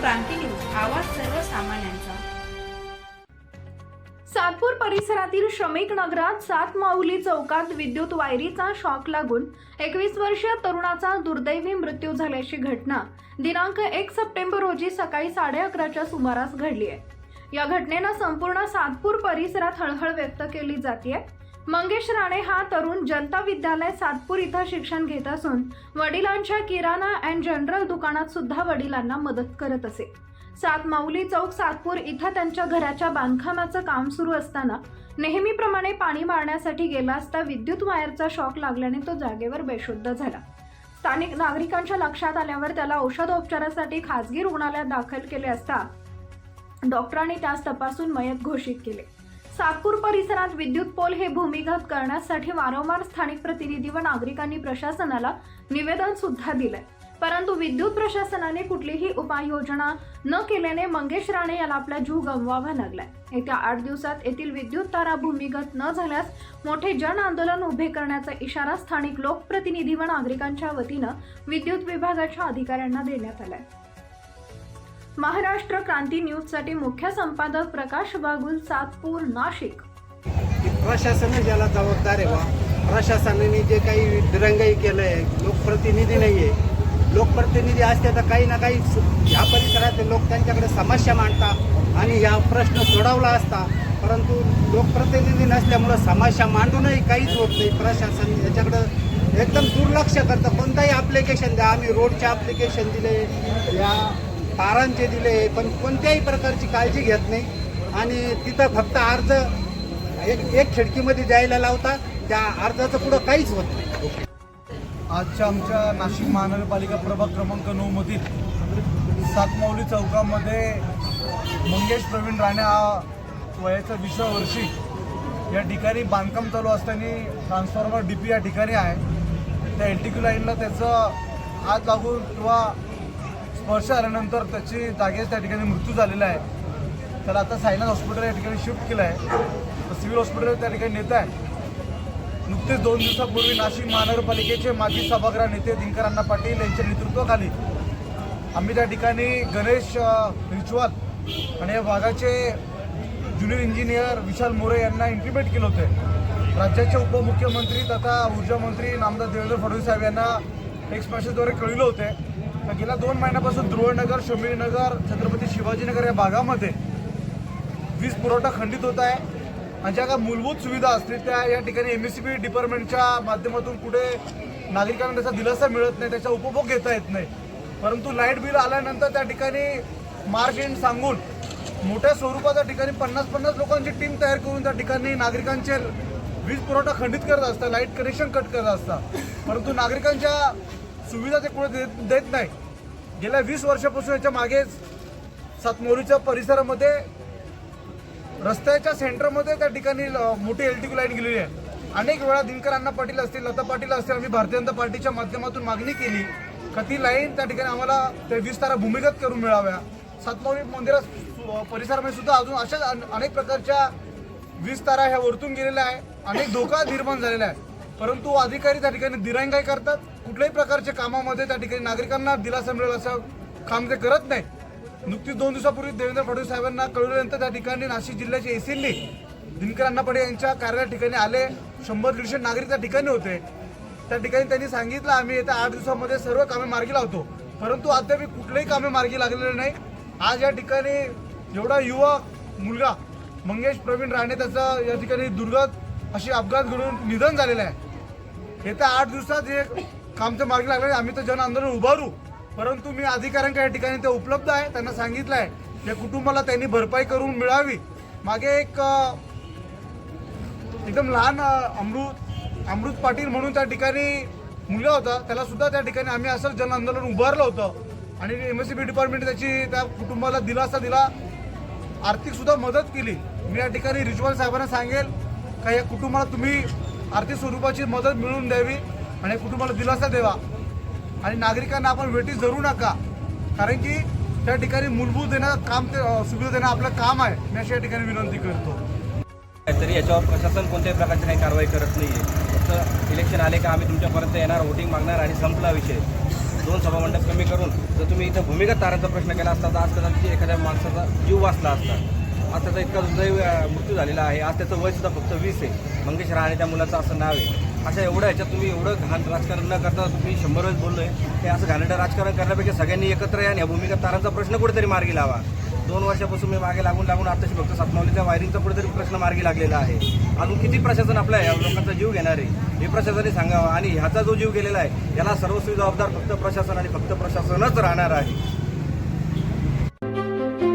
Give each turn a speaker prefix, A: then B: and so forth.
A: क्रांती news आवाज सर्वसामान्यांचा.
B: सातपूर परिसरातील श्रमिक नगरात सात माऊली चौकात विद्युत वायरीचा शॉक लागून एकवीस वर्षीय तरुणाचा दुर्दैवी मृत्यू झाल्याची घटना दिनांक एक सप्टेंबर रोजी सकाळी साडे अकराच्या सुमारास घडली आहे. या घटनेनं संपूर्ण सातपूर परिसरात हळहळ व्यक्त केली जाते मंगेश राणे हा तरुण जनता विद्यालय सातपूर इथं शिक्षण घेत असून वडिलांच्या किराणा अँड जनरल दुकानात सुद्धा वडिलांना मदत करत असे. सात माऊली चौक सातपूर इथं त्यांच्या घराच्या बांधकामाचं काम सुरू असताना नेहमीप्रमाणे पाणी मारण्यासाठी गेला असता विद्युत वायरचा शॉक लागल्याने तो जागेवर बेशुद्ध झाला. स्थानिक नागरिकांच्या लक्षात आल्यावर त्याला औषधोपचारासाठी खासगी रुग्णालयात दाखल केले असता डॉक्टरांनी त्यास तपासून मयत घोषित केले. सातपूर परिसरात विद्युत पोल हे भूमिगत करण्यासाठी वारंवार स्थानिक प्रतिनिधी व नागरिकांनी प्रशासनाला निवेदन सुद्धा दिलंय. परंतु विद्युत प्रशासनाने कुठलीही उपाययोजना न केल्याने मंगेश राणे याला आपला जीव गमवावा लागलाय. येत्या आठ दिवसात येथील विद्युत तारा भूमिगत न झाल्यास मोठे जन आंदोलन उभे करण्याचा इशारा स्थानिक लोकप्रतिनिधी व नागरिकांच्या वतीनं विद्युत विभागाच्या अधिकाऱ्यांना देण्यात आलाय. महाराष्ट्र क्रांती न्यूजसाठी मुख्य संपादक प्रकाश बागुल सातपूर नाशिक.
C: प्रशासन ज्याला जबाबदार आहे बा. प्रशासनाने जे काही दिरंगाई केलं आहे लोकप्रतिनिधी नाही आहे लोकप्रतिनिधी असते तर काही ना काही सु- ह्या परिसरातले लोक त्यांच्याकडे समस्या मांडतात आणि या प्रश्न सोडवला असता. परंतु लोकप्रतिनिधी नसल्यामुळं समस्या मांडूनही काहीच होत नाही. प्रशासन याच्याकडं एकदम दुर्लक्ष करतं. कोणताही ॲप्लिकेशन द्या. आम्ही रोडचे ॲप्लिकेशन दिले. या तारांचे दिले पण कोणत्याही प्रकारची काळजी घेत नाही. आणि तिथं फक्त अर्ज एक एक खिडकीमध्ये द्यायला लावता त्या अर्जाचं पुढं काहीच होत नाही.
D: आजच्या आमच्या नाशिक महानगरपालिका प्रभाग क्रमांक नऊमधील सातमाऊली चौकामध्ये मंगेश प्रवीण राणे हा वयाच्या विसव्या वर्षी या ठिकाणी बांधकाम चालू असताना ट्रान्सफॉर्मर डी पी या ठिकाणी आहे. त्या एल टी क्यू लाईनला त्याचं हात लागून किंवा स्पर्श आल्यानंतर त्याची जागेच त्या ठिकाणी मृत्यू झालेला आहे. त्याला आता सायनाथ हॉस्पिटल या ठिकाणी शिफ्ट केलं आहे तर सिव्हिल हॉस्पिटल त्या ठिकाणी नेत आहे. नुकतेच दोन दिवसापूर्वी नाशिक महानगरपालिकेचे माजी सभागृह नेते दिनकर अण्णा पाटील यांच्या नेतृत्वाखाली आम्ही त्या ठिकाणी गणेश अ, आणि या भागाचे ज्युनियर इंजिनियर विशाल मोरे यांना इंटिमेट केलं होते. राज्याचे उपमुख्यमंत्री तथा ऊर्जा मंत्री नामदार देवेंद्र फडणवीस साहेब यांना टेक्स्ट मेसेजद्वारे कळविलं होते. गेल्या दोन महिन्यापासून ध्रुवनगर शमीरनगर छत्रपती शिवाजीनगर या भागामध्ये वीज पुरवठा खंडित होत आहे. आणि ज्या काय मूलभूत सुविधा असतील त्या या ठिकाणी एम एस सी बी डिपार्टमेंटच्या माध्यमातून कुठे नागरिकांना त्याचा दिलासा मिळत नाही त्याचा उपभोग घेता येत नाही. परंतु लाइट बिल आल्यानंतर त्या ठिकाणी मार्च एंड सांगून मोठ्या स्वरूपाच्या ठिकाणी पन्नास पन्नास लोकांची टीम तयार करून त्या ठिकाणी नागरिकांचे वीज पुरवठा खंडित करत असतात लाइट कनेक्शन कट करत असतात. परंतु नागरिकांच्या सुविधा ते कुठे देत देत नाही. गेल्या वीस वर्षापासून याच्या मागेच सातमोरीच्या परिसरामध्ये रस्त्याच्या सेंटरमध्ये त्या ठिकाणी मोठी एल टी लाईन गेलेली आहे. अनेक वेळा दिनकर अण्णा पाटील असतील लता पाटील असतील आम्ही भारतीय जनता पार्टीच्या माध्यमातून मागणी केली का ती लाईन त्या ठिकाणी आम्हाला त्या वीस तारा भूमिगत करून मिळाव्या. सातमौरी मंदिरा परिसरामध्ये सुद्धा अजून अशा अनेक प्रकारच्या वीस तारा ह्या वरतून गेलेल्या आहे अनेक धोका निर्माण झालेला आहे. परंतु अधिकारी त्या ठिकाणी दिरंगाई करतात. कुठल्याही प्रकारच्या कामामध्ये त्या ठिकाणी नागरिकांना दिलासा मिळेल असं काम ते करत नाही नुकतीच दोन दिवसापूर्वी देवेंद्र फडणवीस साहेबांना कळवल्यानंतर त्या ठिकाणी नाशिक जिल्ह्याचे एसींनी दिनकर अण्णा पडे यांच्या कार्यालया ठिकाणी आले. शंभर दीडशे नागरिक त्या ठिकाणी होते. त्या ठिकाणी त्यांनी सांगितलं आम्ही येत्या आठ दिवसामध्ये सर्व कामे मार्गी लावतो. परंतु अद्याप कुठलेही कामे मार्गी लागलेले नाही आज या ठिकाणी एवढा युवा मुलगा मंगेश प्रवीण राणे त्याचं या ठिकाणी दुर्गत अशी अपघात घडून निधन झालेलं आहे. येत्या आठ दिवसात हे काम ते लागलं. लागले आम्ही तर जन आंदोलन उभारू. परंतु मी अधिकाऱ्यांच्या या ठिकाणी ते उपलब्ध आहे. त्यांना सांगितलं आहे या कुटुंबाला त्यांनी भरपाई करून मिळावी. मागे एक एकदम लहान अमृत अमृत पाटील म्हणून त्या ठिकाणी मुलगा होता. त्याला सुद्धा त्या ठिकाणी आम्ही असं जन आंदोलन उभारलं होतं. आणि M S C B department त्याची त्या कुटुंबाला दिलासा दिला. आर्थिक सुद्धा मदत केली. मी या ठिकाणी रिच्वाल साहेबांना सांगेल का या कुटुंबाला तुम्ही आर्थिक स्वरूपाची मदत मिळवून द्यावी आणि कुटुंबाला दिलासा द्यावा. आणि नागरिकांना आपण वेटी धरू नका. कारण की त्या ठिकाणी मूलभूत देणं काम ते सुविधा देणं आपलं काम आहे. मी अशा या ठिकाणी विनंती करतो.
E: तरी याच्यावर प्रशासन कोणत्याही प्रकारची काही कारवाई करत नाही आहे फक्त इलेक्शन आले का आम्ही तुमच्यापर्यंत येणार वोटिंग मागणार आणि संपला विषय. दोन सभामंडप कमी करून जर तुम्ही इथं भूमिगत तारांचा प्रश्न केला असता तर आज कदाचित एखाद्या माणसाचा जीव वाचला असता. आज त्याचा इतका दुर्दैव मृत्यू झालेला आहे. आज त्याचं वय सुद्धा फक्त वीस आहे. मंगेश राणे त्या मुलाचं असं नाव आहे. अशा एवढ्या ह्याच्यात तुम्ही एवढं घाण राजकारण न करता तुम्ही शंभर वेळेस बोललोय. हे असं घाणेडं राजकारण करण्यापेक्षा सगळ्यांनी एकत्र या आणि या भूमिगत तारांचा प्रश्न कुठेतरी मार्गी लावा. दोन वर्षापासून मी मागे लागून लागून आताशी फक्त सातमावलीच्या वायरिंगचा कुठेतरी प्रश्न मार्गी लागलेला आहे. अजून किती प्रशासन आपल्या या लोकांचा जीव घेणार आहे हे प्रशासनाने सांगावं. आणि ह्याचा जो जीव गेलेला आहे याला सर्वस्वी जबाबदार फक्त प्रशासन आणि फक्त प्रशासनच राहणार आहे.